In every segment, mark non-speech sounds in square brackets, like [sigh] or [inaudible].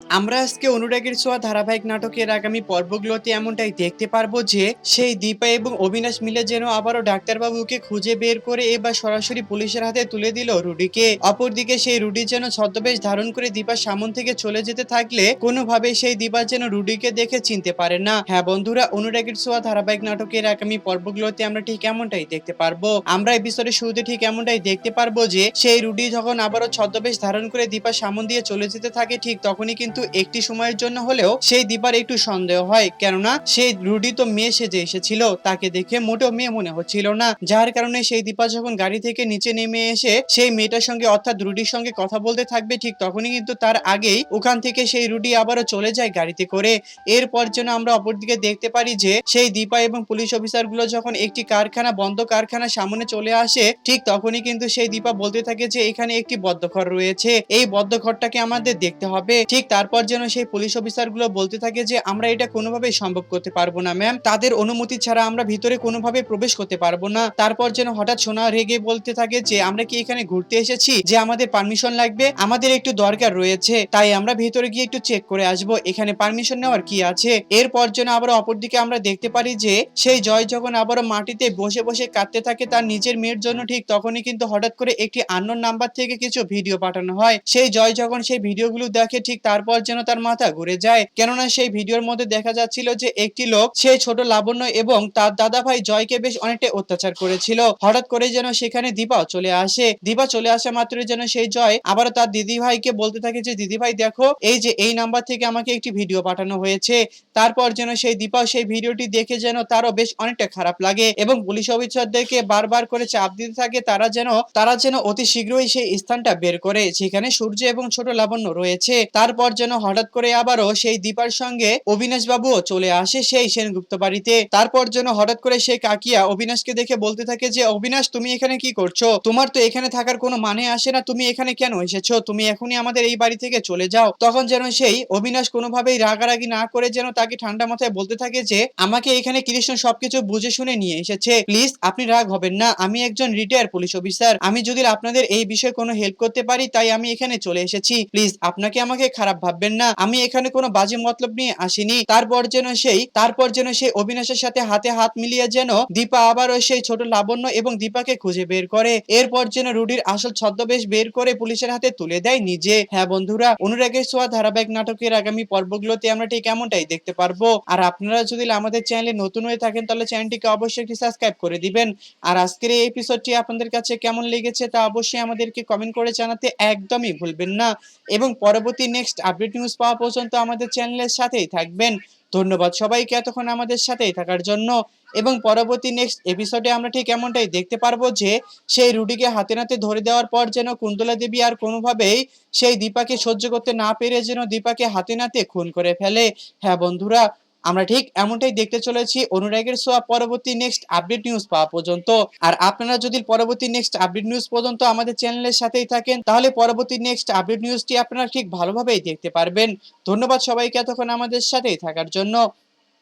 আমরা আজকে অনুরাগের ছোঁয়া ধারাবাহিক নাটকের আগামী পর্বগুলোতে এমনটাই দেখতে পারব যে, সেই দীপা এবং অবিনাশ মিলে যেন আবারও ডাক্তারবাবুকে খুঁজে বের করে এবার সরাসরি পুলিশের হাতে তুলে দিল রুডিকে। অপরদিকে সেই রুডি যেন ছদ্মবেশ ধারণ করে দীপার সামন থেকে চলে যেতে থাকলে কোনোভাবে সেই দীপা যেন রুডিকে দেখে চিনতে পারে না। হ্যাঁ বন্ধুরা, অনুরাগের ছোঁয়া ধারাবাহিক নাটকের আগামী পর্বগুলোতে আমরা ঠিক এমনটাই দেখতে পারব। আমরা এপিসোডের শুরুতে ঠিক এমনটাই দেখতে পারব যে, সেই রুডি যখন আবারও ছদ্মবেশ ধারণ করে দীপার সামন দিয়ে চলে যেতে থাকে, ঠিক তখনই কিন্তু একটি সময়ের জন্য হলেও সেই দীপার একটু সন্দেহ হয়। কেননা সেই রুডি তো মেয়ে সেজে এসেছিল, তাকে দেখে মোটেও মেয়ে মনে হচ্ছিল না। যার কারণে সেই দীপা যখন গাড়ি থেকে নিচে নেমে এসে সেই মেয়েটার সঙ্গে অর্থাৎ রুডির সঙ্গে কথা বলতে থাকবে, ঠিক তখনই কিন্তু তার আগেই ওখান থেকে সেই রুডি আবারও চলে যায় গাড়িতে করে। এরপর যেন আমরা অপরদিকে দেখতে পারি যে সেই দীপা এবং পুলিশ অফিসারগুলো যখন একটি কারখানা, বন্ধ কারখানার সামনে চলে আসে, ঠিক তখনই কিন্তু সেই দীপা বলতে থাকে যে এখানে একটি বদ্ধঘর রয়েছে। এই বদ্ধঘরটাকে আমাদের দেখতে হবে। ঠিক তারপর যেন সেই পুলিশ অফিসারগুলো বলতে থাকে যে, আমরা এটা কোনোভাবেই সম্ভব করতে পারব না ম্যাম তাদের অনুমতি ছাড়া আমরা ভিতরে কোনোভাবে প্রবেশ করতে পারব না। তারপর যেন হঠাৎ সোনা রেগে বলতে থাকে যে, আমরা কি এখানে ঘুরতে এসেছি? যে, আমাদের পারমিশন লাগবে? আমাদের একটু দরকার রয়েছে। তাই আমরা ভিতরে গিয়ে একটু চেক করে আসব। এখানে পারমিশন নেওয়ার কি আছে? এরপর যেন আবার অপরদিকে আমরা দেখতে পারি যে, সেই জয় যখন আবারও মাটিতে বসে বসে কাঁদতে থাকে তার নিজের মেয়ের জন্য ঠিক তখনই কিন্তু হঠাৎ করে একটি আন্নোর নাম্বার থেকে কিছু ভিডিও পাঠানো হয়। সেই জয় যখন সেই ভিডিওগুলো দেখে ঠিক তারপর যেন তার মাথা ঘুরে যায়। কেননা সেই ভিডিওর মধ্যে দেখা যাচ্ছিল যে একটি লোক সেই ছোট লাবণ্য এবং তার দাদা ভাই জয়কে বেশ অনেকটা অত্যাচার করেছিল। হঠাৎ করে যেন সেখানে দীপাও চলে আসে। দীপা চলে আসা মাত্রই যেন সেই জয় আবারও তার দিদি ভাইকে বলতে থাকে যে দিদি ভাই দেখো, এই যে এই নাম্বার থেকে আমাকে একটি ভিডিও পাঠানো হয়েছে। তারপর যেন সেই দীপা সেই ভিডিওটি দেখে যেন তারও বেশ অনেকটা খারাপ লাগে এবং পুলিশ অফিসারদেরকে বারবার করে চাপ দিতে থাকে। তারা যেন তারা যেন অতি শীঘ্রই সেই স্থানটা বের করে। সেখানে সূর্য এবং ছোট লাবণ্য রয়েছে। তারপর যেন হঠাৎ করে আবারও সেই দীপার সঙ্গে অবিনাশ বাবুও চলে আসে সেই সেনগুপ্ত বাড়িতে। তারপর যেন হঠাৎ করে সেই কাকিয়া অবিনাশকে দেখে বলতে থাকে যে, অবিনাশ, তুমি এখানে কি করছ? তোমার তো এখানে থাকার কোনো মানে আসে না। তুমি এখানে কেন এসেছ? তুমি এখনই আমাদের এই বাড়ি থেকে চলে যাও। তখন যেন সেই অবিনাশ কোনোভাবেই রাগারাগি না করে যেন তাকে ঠান্ডা মাথায় বলতে থাকে যে, আমাকে এখানে কৃষ্ণ সবকিছু বুঝে শুনে নিয়ে এসেছে। প্লিজ, আপনি রাগ হবেন না। আমি একজন রিটায়ার পুলিশ অফিসার। আমি যদি আপনাদের এই বিষয়ে কোনো হেল্প করতে পারি, তাই আমি এখানে চলে এসেছি। প্লিজ, আপনাকে আমাকে খারাপ ভাববেন না, আমি এখানে কোনো বাজে মতলব নিয়ে আসিনি। তারপর যেন সেই, তারপর যেন সেই অবিনাশের সাথে হাতে হাত মিলিয়ে যেন দীপা আবারও সেই ছোট লাবণ্য এবং দীপাকে খুঁজে বের করে। এরপর যেন রুডির আসল ছদ্মবেশ বের করে পুলিশের হাতে তুলে দেয় নিজে। হ্যাঁ বন্ধুরা, অনুরাগের ছোঁয়া ধারাবাহিক নাটকের আগামী পর্বগুলোতে আমরা ঠিক এমনটাই দেখতে পারব। আর আপনারা যদি আমাদের চ্যানেলে নতুন হয়ে থাকেন, তাহলে চ্যানেলটিকে অবশ্যই একটি সাবস্ক্রাইব করে দিবেন। আর আজকের এই এপিসোডটি আপনাদের কাছে কেমন লেগেছে তা অবশ্যই আমাদেরকে কমেন্ট করে জানাতে একদমই ভুলবেন না। এবং পরবর্তী নেক্সট আপডেট নিউজ পাওয়া পর্যন্ত আমাদের চ্যানেলের সাথেই থাকবেন। ধন্যবাদ সবাইকে এতক্ষণ আমাদের সাথেই থাকার জন্য। এবং পরবর্তী নেক্সট এপিসোডে আমরা ঠিক এমনটাই দেখতে পারব যে, সেই রুডিকে হাতে নাতে ধরে দেওয়ার পর যেন কুন্তলা দেবী আর কোনোভাবেই সেই দীপাকে সহ্য করতে না পেরে যেন দীপাকে হাতে নাতে খুন করে ফেলে। হ্যাঁ বন্ধুরা আমরা ঠিক এমনটাই দেখতে চলেছি অনুরাগের সোয়া পরবর্তী নেক্সট আপডেট নিউজ পাওয়া পর্যন্ত। আর আপনারা যদি পরবর্তী নেক্সট আপডেট নিউজ পর্যন্ত আমাদের চ্যানেলের সাথেই থাকেন, তাহলে পরবর্তী নেক্সট আপডেট নিউজটি আপনারা ঠিক ভালোভাবেই দেখতে পারবেন। ধন্যবাদ সবাইকে এতক্ষণ আমাদের সাথেই থাকার জন্য।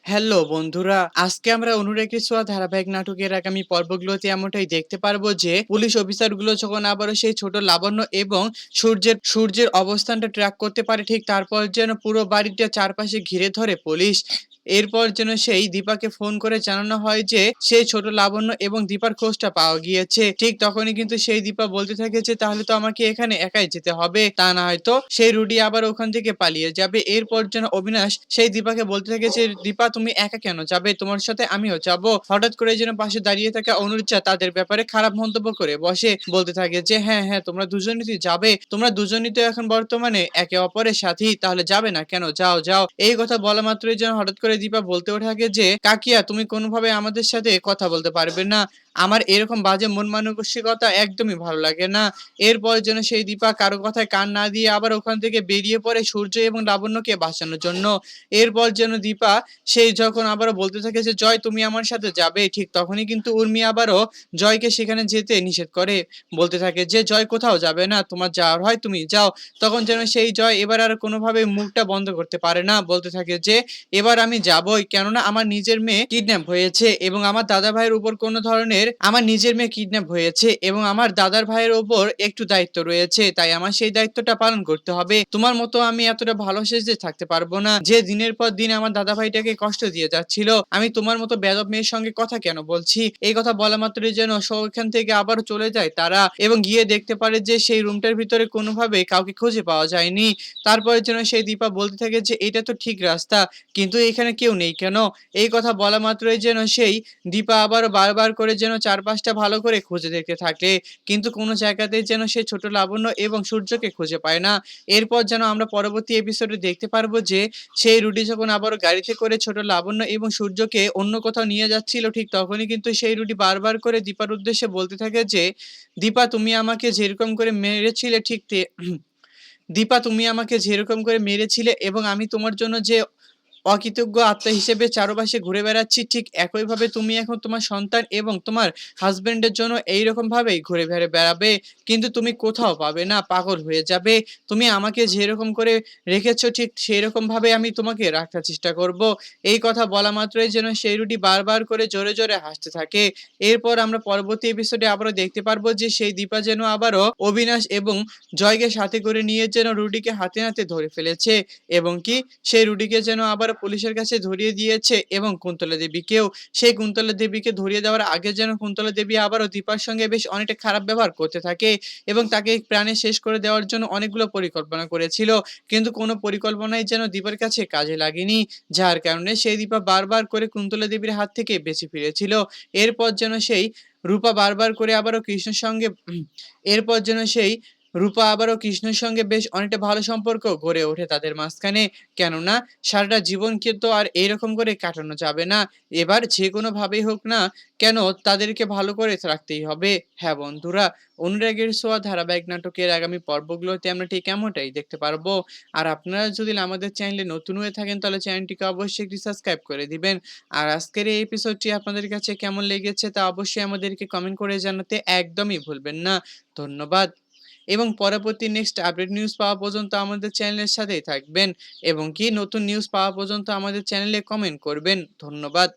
হ্যালো বন্ধুরা, আজকে আমরা অনুরাগের ছোঁয়া ধারাবাহিক নাটকের আগামী পর্বগুলোতে এমনটাই দেখতে পারব যে, পুলিশ অফিসারগুলো যখন আবারও সেই ছোট লাবণ্য এবং সূর্যের সূর্যের অবস্থানটা ট্র্যাক করতে পারে, ঠিক তারপর যেন পুরো বাড়িটা চারপাশে ঘিরে ধরে পুলিশ। এরপর যেন সেই দীপাকে ফোন করে জানানো হয় যে সেই ছোট লাবণ্য এবং দীপার খোঁজটা পাওয়া গিয়েছে। ঠিক তখনই কিন্তু সেই দীপা বলতে থাকে যে, তাহলে তো আমাকে এখানে একাই যেতে হবে। তা না হয়তো সেই রুডি আবার ওখান থেকে পালিয়ে যাবে। এরপর যেন অবিনাশ সেই দীপাকে বলতে থাকে যে, দীপা, তুমি একা কেন যাবে? তোমার সাথে আমিও যাব। হঠাৎ করে যেন পাশে দাঁড়িয়ে থাকা অনুরুচা তাদের ব্যাপারে খারাপ মন্তব্য করে বসে। বলতে থাকে যে হ্যাঁ হ্যাঁ তোমরা দুজনই তো যাবে। তোমরা দুজনই তো এখন বর্তমানে একে অপরের সাথী। তাহলে যাবে না কেন? যাও যাও। এই কথা বলা মাত্রই যেন হঠাৎ করে দীপা বলতে থাকে যে, কাকিয়া, তুমি কোনোভাবে আমাদের সাথে কথা বলতে পারবে না। আমার এরকম বাজে মন মানসিকতা একদমই ভালো লাগে না। এরপর যেন সেই দীপা কারও কথায় কান না দিয়ে আবার ওখান থেকে বেরিয়ে পড়ে সূর্য এবং লাবণ্যকে বাঁচানোর জন্য। এরপর যেন দীপা সেই যখন আবারও বলতে থাকে যে, জয়, তুমি আমার সাথে যাবে। ঠিক তখনই কিন্তু উর্মি আবারও জয়কে সেখানে যেতে নিষেধ করে। বলতে থাকে যে, জয়, কোথাও যাবে না। তোমার যাওয়ার হয়, তুমি যাও। তখন যেন সেই জয় এবার আর কোনোভাবে মুখটা বন্ধ করতে পারে না। বলতে থাকে যে, এবার আমি যাবই, কেননা আমার নিজের মেয়ে কিডন্যাপ হয়েছে এবং আমার দাদা ভাইয়ের উপর কোনো ধরনের আমার নিজের মেয়ে কিডন্যাপ হয়েছে এবং আমার দাদার ভাইয়ের উপর একটু দায়িত্ব রয়েছে, তাই আমার সেই দায়িত্বটা পালন করতে হবে। তোমার মতো আমি এতটা ভালো সেজে থাকতে পারব না। যে দিনের পর দিন আমার দাদা ভাইটাকে কষ্ট দিয়ে যাচ্ছিল, আমি তোমার মতো বেদব মেয়ের সঙ্গে কথা কেন বলছি? এই কথা বলা মাত্রই যেন সেখান থেকে আবার চলে যায় তারা এবং গিয়ে দেখতে পারে যে সেই রুমটার ভিতরে কোনোভাবে কাউকে খুঁজে পাওয়া যায়নি। তারপরে যেন সেই দীপা বলতে থাকে যে, এটা তো ঠিক রাস্তা, কিন্তু এখানে কেউ নেই। কেন? এই কথা বলা মাত্রই যেন সেই দীপা আবার বারবার করে যেন চারপাশটা ভালো করে খুঁজে দেখতে থাকে। কিন্তু কোনো জায়গাতেই যেন সে ছোট লাবণ্য এবং সূর্যকে খুঁজে পায় না। এরপর যেন আমরা পরবর্তী এপিসোডে দেখতে পারব যে, সেই রুটি যখন আবারও গাড়িতে করে ছোট লাবণ্য এবং সূর্যকে অন্য কোথাও নিয়ে যাচ্ছিল, ঠিক তখনই কিন্তু সেই রুটি বারবার করে দীপার উদ্দেশ্যে বলতে থাকে যে, দীপা, তুমি আমাকে যেরকম করে মেরেছিলে ঠিক [clears throat] দীপা, তুমি আমাকে যেরকম করে মেরেছিলে এবং আমি তোমার জন্য যে অকৃতজ্ঞ আত্মা হিসেবে চারপাশে ঘুরে বেড়াচ্ছি, ঠিক একইভাবে তুমি এখন তোমার সন্তান এবং তোমার হাজবেন্ডের জন্য এইরকম ভাবেই ঘুরে বেড়ে বেড়াবে, কিন্তু তুমি কোথাও পাবে না, পাগল হয়ে যাবে। তুমি আমাকে যেরকম করে রেখেছো, ঠিক সেই রকম ভাবে আমি তোমাকে রাখার চেষ্টা করব। এই কথা বলা মাত্রই যেন সেই রুটি বারবার করে জোরে জোরে হাসতে থাকে। এরপর আমরা পরবর্তী এপিসোডে আবারও দেখতে পারব যে সেই দীপা যেন আবারও অবিনাশ এবং জয়কে সাথে করে নিয়ে যেন রুটিকে হাতে নাতে ধরে ফেলেছে এবং কি সেই রুটিকে যেন আবার পুলিশের কাছে ধরিয়ে দিয়েছে এবং কুন্তলা দেবীকেও। সেই কুন্তলা দেবীকে ধরিয়ে দেওয়ার আগে যেন কুন্তলা দেবী আবারও দীপার সঙ্গে বেশ অনেকটা খারাপ ব্যবহার করতে থাকে এবং তাকে প্রাণে শেষ করে দেওয়ার জন্য অনেকগুলো পরিকল্পনা করেছিল। কিন্তু কোনো পরিকল্পনাই যেন দীপার কাছে কাজে লাগেনি, যার কারণে সেই দীপা বারবার করে কুন্তলা দেবীর হাত থেকে বেঁচে ফিরেছিল। এরপর যেন সেই রূপা বারবার করে আবারও কৃষ্ণের সঙ্গে এরপর যেন সেই রূপা আবারও কৃষ্ণের সঙ্গে বেশ অনেকটা ভালো সম্পর্ক গড়ে ওঠে তাদের মাঝখানে। কেননা, সারাটা জীবনকে তো আর এইরকম করে কাটানো যাবে না। এবার যে কোনো ভাবেই হোক না, কেন তাদেরকে ভালো করে রাখতেই হবে? হ্যাঁ বন্ধুরা, অনুরাগের সোয়া ধারাবাহিক নাটকের আগামী পর্বগুলোতে আমরা ঠিক এমনটাই দেখতে পারব। আর আপনারা যদি আমাদের চ্যানেলে নতুন হয়ে থাকেন, তাহলে চ্যানেলটিকে অবশ্যই একটি সাবস্ক্রাইব করে দিবেন। আর আজকের এই এপিসোডটি আপনাদের কাছে কেমন লেগেছে, তা অবশ্যই আমাদেরকে কমেন্ট করে জানাতে একদমই ভুলবেন না। ধন্যবাদ। এবং পরবর্তী নেক্সট আপডেট নিউজ পাওয়া পর্যন্ত আমাদের চ্যানেলের সাথেই থাকবেন এবং কি নতুন নিউজ পাওয়া পর্যন্ত আমাদের চ্যানেলে কমেন্ট করবেন। ধন্যবাদ।